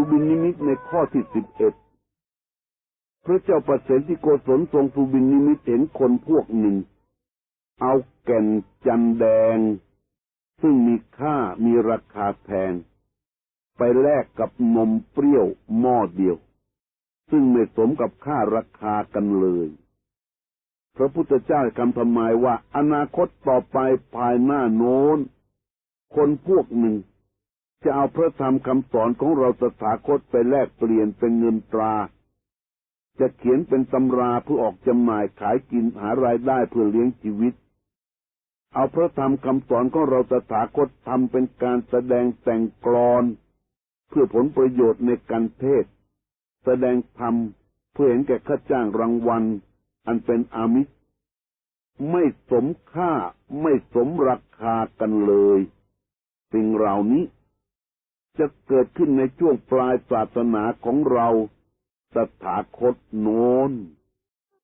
สุบินนิมิตในข้อที่สิบเอ็ดพระเจ้าประเสนที่โกศลทรงสุบินนิมิตเห็นคนพวกหนึ่ง เอาแก่นจันแดง ซึ่งมีค่ามีราคาแพง ไปแลกกับนมเปรี้ยวหม้อเดียว ซึ่งไม่สมกับค่าราคากันเลยพระพุทธเจ้าคำทำนายว่าอนาคตต่อไปภายหน้าโน้น คนพวกหนึ่ง จะเอาพระธรรมคำสอนของเราตถาคตไปแลกเปลี่ยนเป็นเงินตรา จะเขียนเป็นตำราเพื่อออกจำหน่ายขายกินหารายได้เพื่อเลี้ยงชีวิต เอาพระธรรมคำสอนของเราตถาคตทำเป็นการแสดงแต่งกลอน เพื่อผลประโยชน์ในการเทศ แสดงธรรมเพื่อเห็นแก่ค่าจ้างรางวัล อันเป็นอามิสไม่สมค่าไม่สมราคากันเลย สิ่งเหล่านี้ จะเกิดขึ้นในช่วงปลายศาสนาของเราตถาคตโน้น